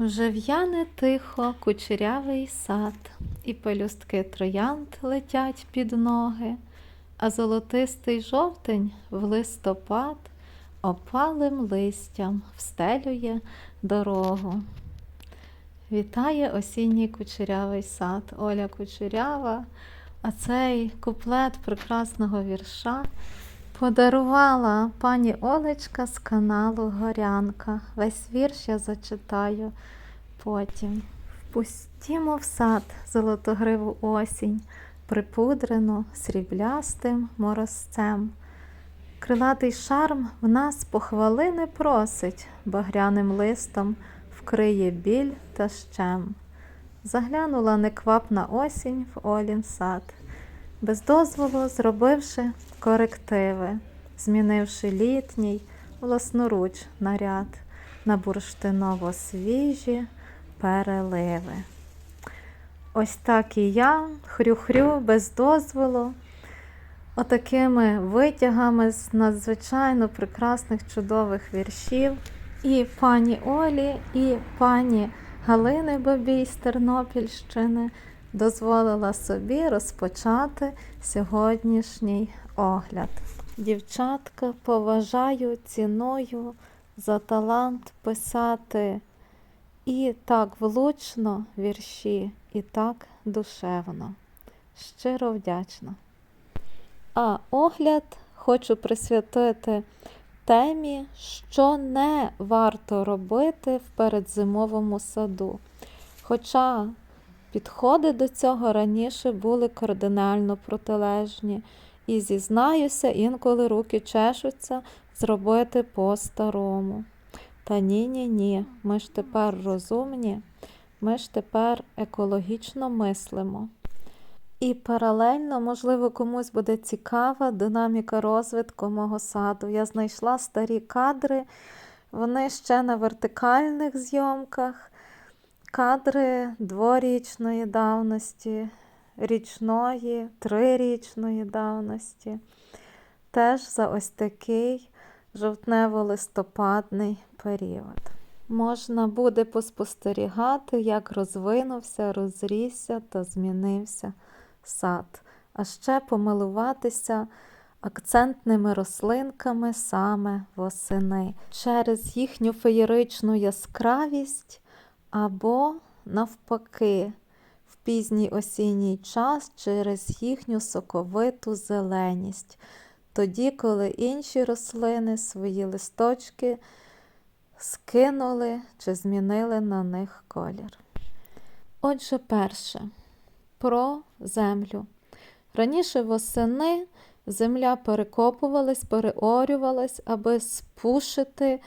Вже в'яне тихо кучерявий сад, і пелюстки троянд летять під ноги, а золотистий жовтень в листопад опалим листям встелює дорогу. Вітає осінній кучерявий сад, Оля Кучерява, а цей куплет прекрасного вірша подарувала пані Олечка з каналу Горянка. Весь вірш я зачитаю потім. Впустімо в сад золотогриву осінь, припудрену сріблястим морозцем. Крилатий шарм в нас похвалини просить, багряним листом вкриє біль та щем. Заглянула неквапна осінь в Олін сад, без дозволу зробивши корективи, змінивши літній власноруч наряд на бурштиново свіжі переливи. Ось так і я хрю-хрю без дозволу, отакими витягами з надзвичайно прекрасних чудових віршів. І пані Олі, і пані Галини Бабій з Тернопільщини дозволила собі розпочати сьогоднішній огляд. Дівчатка, поважаю ціною за талант писати і так влучно вірші, і так душевно. Щиро вдячна. А огляд хочу присвятити темі, що не варто робити в передзимовому саду. Хоча підходи до цього раніше були кардинально протилежні, і зізнаюся, інколи руки чешуться зробити по-старому. Та ні, ні, ні, ми ж тепер розумні, ми ж тепер екологічно мислимо. І паралельно, можливо, комусь буде цікава динаміка розвитку мого саду. Я знайшла старі кадри, вони ще на вертикальних зйомках, кадри дворічної давності, річної, трирічної давності. Теж за ось такий жовтнево-листопадний період. Можна буде поспостерігати, як розвинувся, розрісся та змінився сад, а ще помилуватися акцентними рослинками саме восени через їхню феєричну яскравість або, навпаки, в пізній осінній час через їхню соковиту зеленість, тоді, коли інші рослини свої листочки скинули чи змінили на них колір. Отже, перше про землю. Раніше восени земля перекопувалась, переорювалась, аби спушити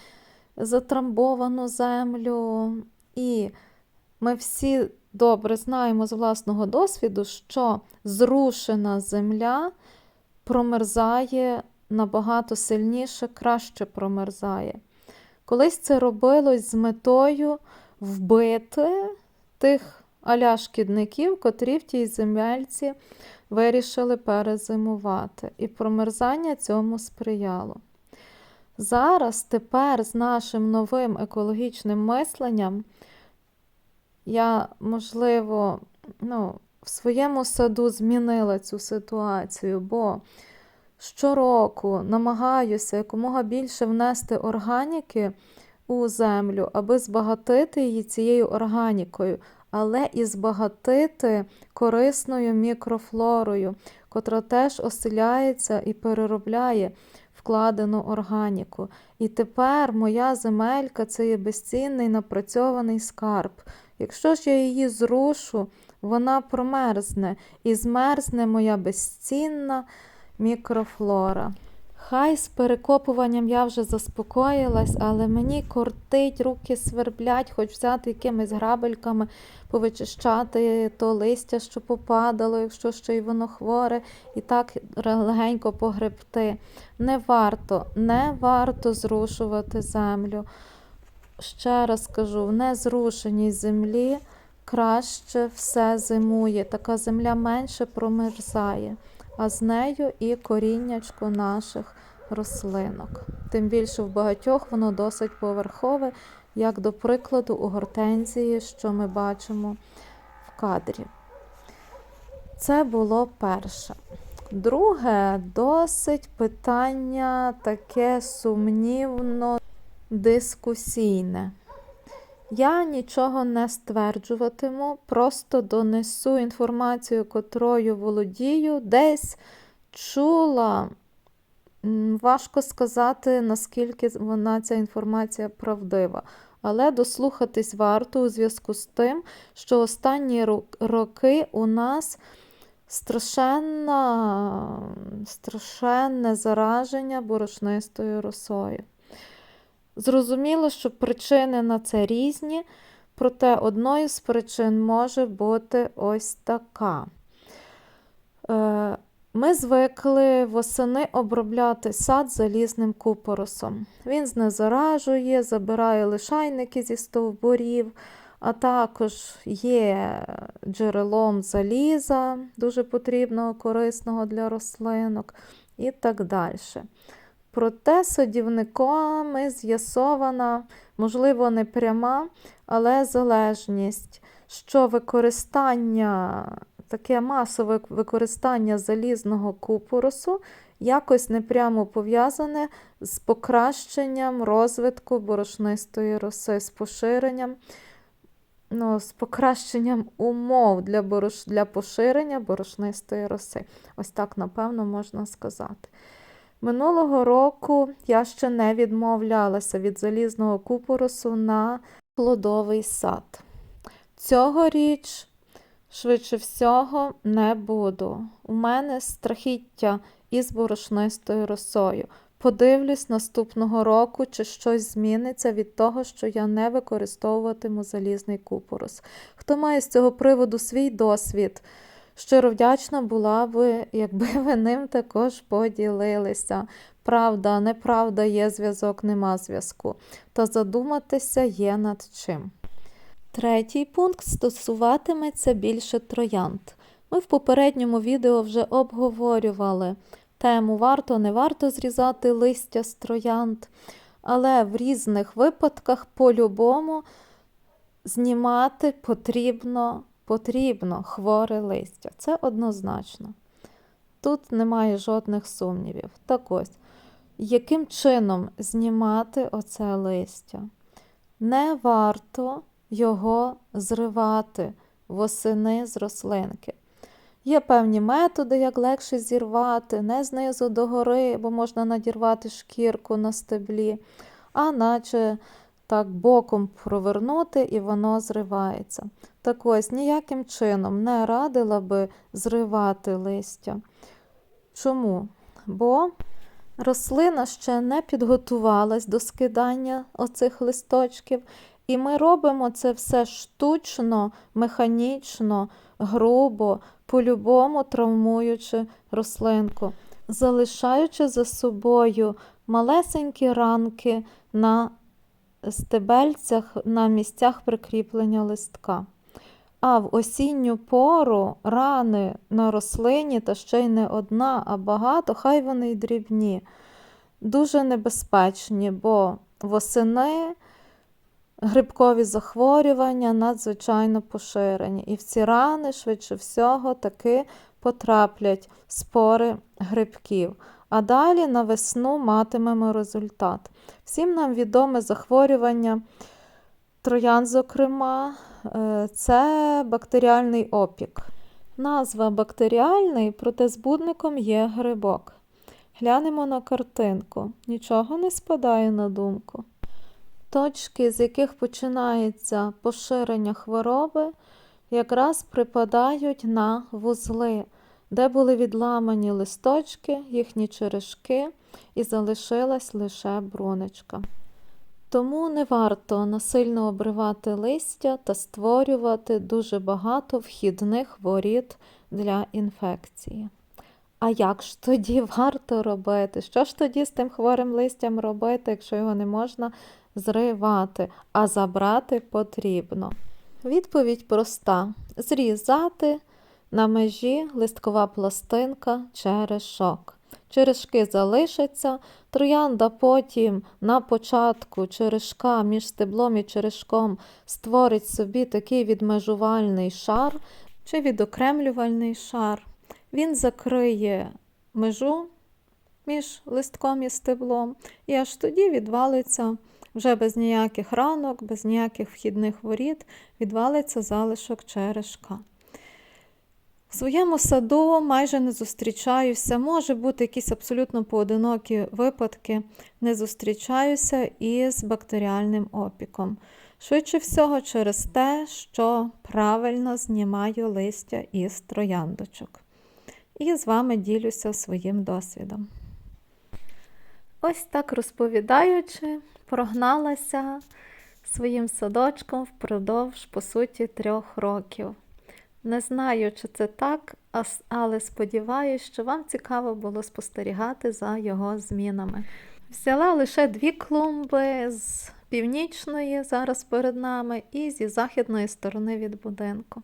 затрамбовану землю. І ми всі добре знаємо з власного досвіду, що зрушена земля промерзає набагато сильніше, краще промерзає. Колись це робилось з метою вбити тих аля шкідників, котрі в тій земельці вирішили перезимувати, і промерзання цьому сприяло. Зараз, тепер, з нашим новим екологічним мисленням, я, можливо, ну, в своєму саду змінила цю ситуацію, бо щороку намагаюся якомога більше внести органіки у землю, аби збагатити її цією органікою, але і збагатити корисною мікрофлорою, котра теж оселяється і переробляє вкладену органіку. І тепер моя земелька це є безцінний напрацьований скарб. Якщо ж я її зрушу, вона промерзне і змерзне моя безцінна мікрофлора. Хай з перекопуванням я вже заспокоїлась, але мені кортить, руки сверблять, хоч взяти якимись грабельками, повичищати то листя, що попадало, якщо ще й воно хворе, і так легенько погребти. Не варто, не варто зрушувати землю. Ще раз кажу, в незрушеній землі краще все зимує. Така земля менше промерзає а з нею і коріннячко наших рослинок. Тим більше в багатьох воно досить поверхове, як до прикладу у гортензії, що ми бачимо в кадрі. Це було перше. Друге, досить питання таке сумнівно дискусійне. Я нічого не стверджуватиму, просто донесу інформацію, котрою володію, десь чула. Важко сказати, наскільки вона ця інформація правдива. Але дослухатись варто у зв'язку з тим, що останні роки у нас страшенна, страшенне зараження борошнистою росою. Зрозуміло, що причини на це різні, проте одною з причин може бути ось така. Е, Ми звикли восени обробляти сад залізним купоросом. Він знезаражує, забирає лишайники зі стовбурів, а також є джерелом заліза, дуже потрібного, корисного для рослинок, і так далі. Проте садівниками з'ясована, можливо, не пряма, але залежність, що використання, таке масове використання залізного купоросу якось непрямо пов'язане з покращенням розвитку борошнистої роси, з поширенням, ну, з покращенням умов для, борош... для поширення борошнистої роси. Ось так, напевно, можна сказати. Минулого року я ще не відмовлялася від залізного купоросу на плодовий сад. Цьогоріч, швидше всього, не буду. У мене страхіття із борошнистою росою. Подивлюсь наступного року, чи щось зміниться від того, що я не використовуватиму залізний купорос. Хто має з цього приводу свій досвід? Щиро вдячна була би, якби ви ним також поділилися. Правда, неправда, є зв'язок, нема зв'язку. Та задуматися є над чим. Третій пункт стосуватиметься більше троянд. Ми в попередньому відео вже обговорювали тему варто не варто зрізати листя з троянд, але в різних випадках по-любому знімати потрібно потрібно хворе листя. Це однозначно. Тут немає жодних сумнівів. Так ось, яким чином знімати оце листя? Не варто його зривати восени з рослинки. Є певні методи, як легше зірвати, не знизу до гори, бо можна надірвати шкірку на стеблі, а наче так боком провернути і воно зривається. Так ось ніяким чином не радила би зривати листя. Чому? Бо рослина ще не підготувалась до скидання оцих листочків, і ми робимо це все штучно, механічно, грубо, по-любому травмуючи рослинку, залишаючи за собою малесенькі ранки на стебельцях на місцях прикріплення листка. А в осінню пору рани на рослині, та ще й не одна, а багато, хай вони й дрібні, дуже небезпечні, бо восени грибкові захворювання надзвичайно поширені. І в ці рани, швидше всього, таки потраплять спори грибків. А далі на весну матимемо результат. Всім нам відоме захворювання троян, зокрема, е, це бактеріальний опік. Назва бактеріальний, проте збудником є грибок. Глянемо на картинку. Нічого не спадає на думку. Точки, з яких починається поширення хвороби, якраз припадають на вузли, де були відламані листочки, їхні черешки, і залишилась лише брунечка. Тому не варто насильно обривати листя та створювати дуже багато вхідних воріт для інфекції. А як ж тоді варто робити? Що ж тоді з тим хворим листям робити, якщо його не можна зривати, а забрати потрібно? Відповідь проста: зрізати на межі листкова пластинка черешок. Черешки залишаться, троянда потім на початку черешка між стеблом і черешком створить собі такий відмежувальний шар чи відокремлювальний шар. Він закриє межу між листком і стеблом, і аж тоді відвалиться вже без ніяких ранок, без ніяких вхідних воріт, відвалиться залишок черешка. В своєму саду майже не зустрічаюся. Може бути якісь абсолютно поодинокі випадки. Не зустрічаюся із бактеріальним опіком. Швидше всього, через те, що правильно знімаю листя із трояндочок. І з вами ділюся своїм досвідом. Ось так розповідаючи, прогналася своїм садочком впродовж, по суті, трьох років. Не знаю, чи це так, але сподіваюся, що вам цікаво було спостерігати за його змінами. Взяла лише дві клумби з північної, зараз перед нами, і зі західної сторони від будинку.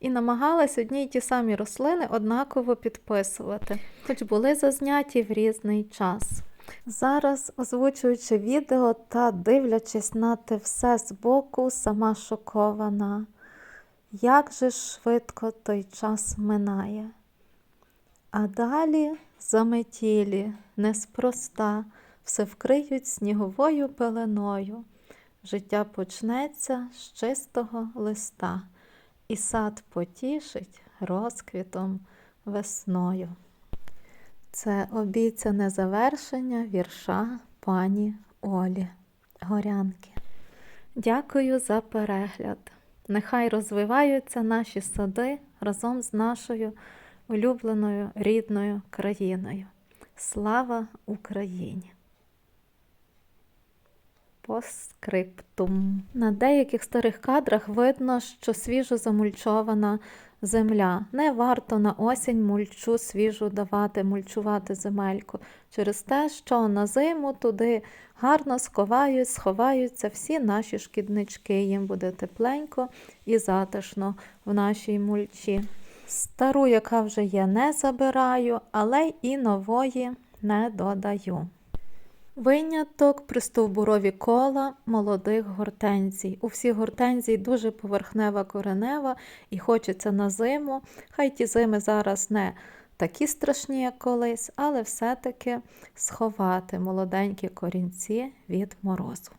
І намагалась одні й ті самі рослини однаково підписувати, хоч були зазняті в різний час. Зараз, озвучуючи відео та дивлячись на те все збоку, сама шокована. Як же швидко той час минає. А далі заметілі, неспроста, все вкриють сніговою пеленою. Життя почнеться з чистого листа, і сад потішить розквітом весною. Це обіцяне завершення вірша пані Олі Горянки. Дякую за перегляд. Нехай розвиваються наші сади разом з нашою улюбленою рідною країною. Слава Україні! Поскриптум. На деяких старих кадрах видно, що свіжо замульчована земля. Не варто на осінь мульчу свіжу давати, мульчувати земельку, через те, що на зиму туди гарно сховають, сховаються всі наші шкіднички. Їм буде тепленько і затишно в нашій мульчі. Стару, яка вже є, не забираю, але і нової не додаю. Виняток пристовбурові кола молодих гортензій. У всіх гортензій дуже поверхнева коренева і хочеться на зиму. Хай ті зими зараз не такі страшні, як колись, але все-таки сховати молоденькі корінці від морозу.